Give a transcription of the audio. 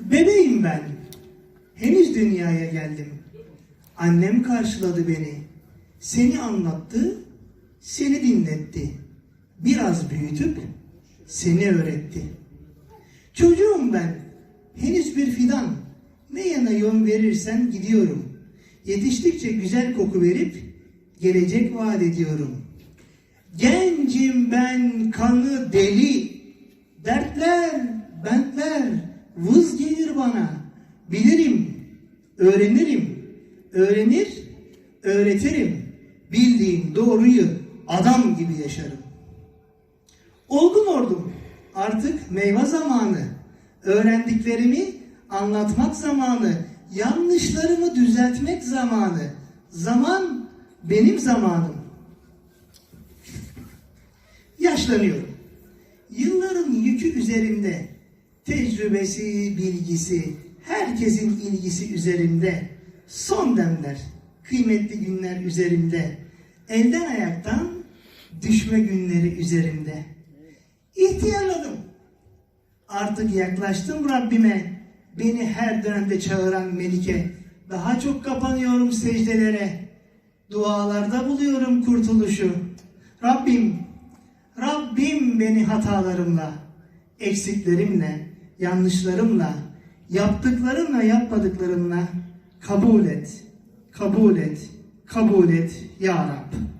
Bebeğim ben. Henüz dünyaya geldim. Annem karşıladı beni. Seni anlattı, seni dinletti. Biraz büyütüp seni öğretti. Çocuğum ben, henüz bir fidan. Ne yana yön verirsen gidiyorum. Yetiştikçe güzel koku verip gelecek vaat ediyorum. Gencim ben kanı deli. Dertler, vız gelir bana. Bilirim, öğrenirim. Öğrenir, öğretirim. Bildiğim doğruyu adam gibi yaşarım. Olgun ordum. Artık meyve zamanı. Öğrendiklerimi anlatmak zamanı. Yanlışlarımı düzeltmek zamanı. Zaman benim zamanım. Yaşlanıyorum. Yılların yükü üzerimde. Tecrübesi, bilgisi, herkesin ilgisi üzerimde. Son demler, kıymetli günler üzerimde. Elden ayaktan düşme günleri üzerimde. İhtiyarladım. Artık yaklaştım Rabbime. Beni her dönemde çağıran Melike. Daha çok kapanıyorum secdelere. Dualarda buluyorum kurtuluşu. Rabbim, Rabbim beni hatalarımla, eksiklerimle, yanlışlarımla, yaptıklarımla yapmadıklarımla kabul et, kabul et, kabul et ya Rab.